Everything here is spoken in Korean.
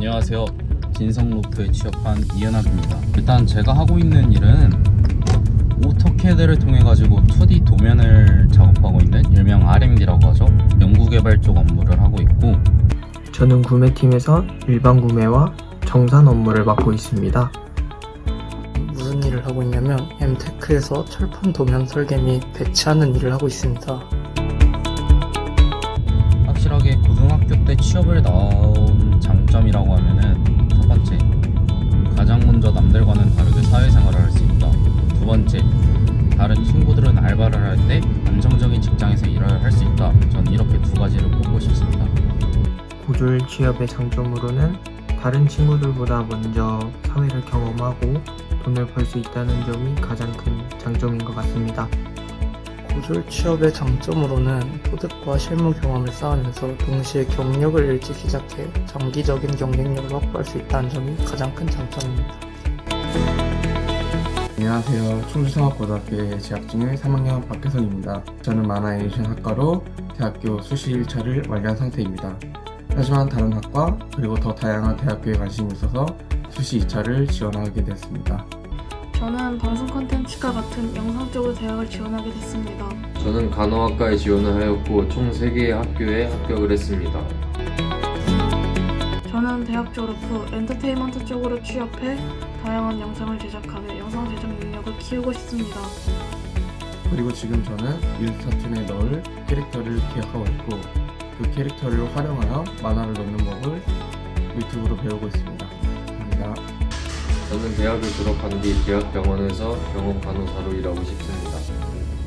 안녕하세요. 진성로프에 취업한 이은학입니다. 일단 제가 하고 있는 일은 오토캐드를 통해 가지고 2D 도면을 작업하고 있는 일명 R&D라고 하죠. 연구개발 쪽 업무를 하고 있고 저는 구매팀에서 일반 구매와 정산 업무를 맡고 있습니다. 무슨 일을 하고 있냐면 엠테크에서 철판 도면 설계 및 배치하는 일을 하고 있습니다. 취업을 나온 장점이라고 하면은 첫 번째 가장 먼저 남들과는 다르게 사회생활을 할 수 있다. 두 번째 다른 친구들은 알바를 할 때 안정적인 직장에서 일을 할 수 있다. 전 이렇게 두 가지를 꼽고 싶습니다. 고졸 취업의 장점으로는 다른 친구들보다 먼저 사회를 경험하고 돈을 벌 수 있다는 점이 가장 큰 장점인 것 같습니다. 고졸 취업의 장점으로는 소득과 실무 경험을 쌓으면서 동시에 경력을 일찍 시작해 장기적인 경쟁력을 확보할 수 있다는 점이 가장 큰 장점입니다. 안녕하세요. 충주상업고등학교에 재학 중인 3학년 박혜선입니다. 저는 만화 애니메이션 학과로 대학교 수시 1차를 완료한 상태입니다. 하지만 다른 학과 그리고 더 다양한 대학교에 관심이 있어서 수시 2차를 지원하게 됐습니다. 저는 방송 콘텐츠 과 같은 영상 쪽으로 대학을 지원하게 됐습니다. 저는 간호학과에 지원을 하였고 총 3개의 학교에 합격을 했습니다. 저는 대학 졸업 후 엔터테인먼트 쪽으로 취업해 다양한 영상을 제작하며 영상 제작 능력을 키우고 싶습니다. 그리고 지금 저는 일스타툰에 넣을 캐릭터를 기획하고 있고 그 캐릭터를 활용하여 만화를 넣는 법을 유튜브로 배우고 있습니다. 감사합니다. 저는 대학을 졸업한 뒤 대학병원에서 병원 간호사로 일하고 싶습니다.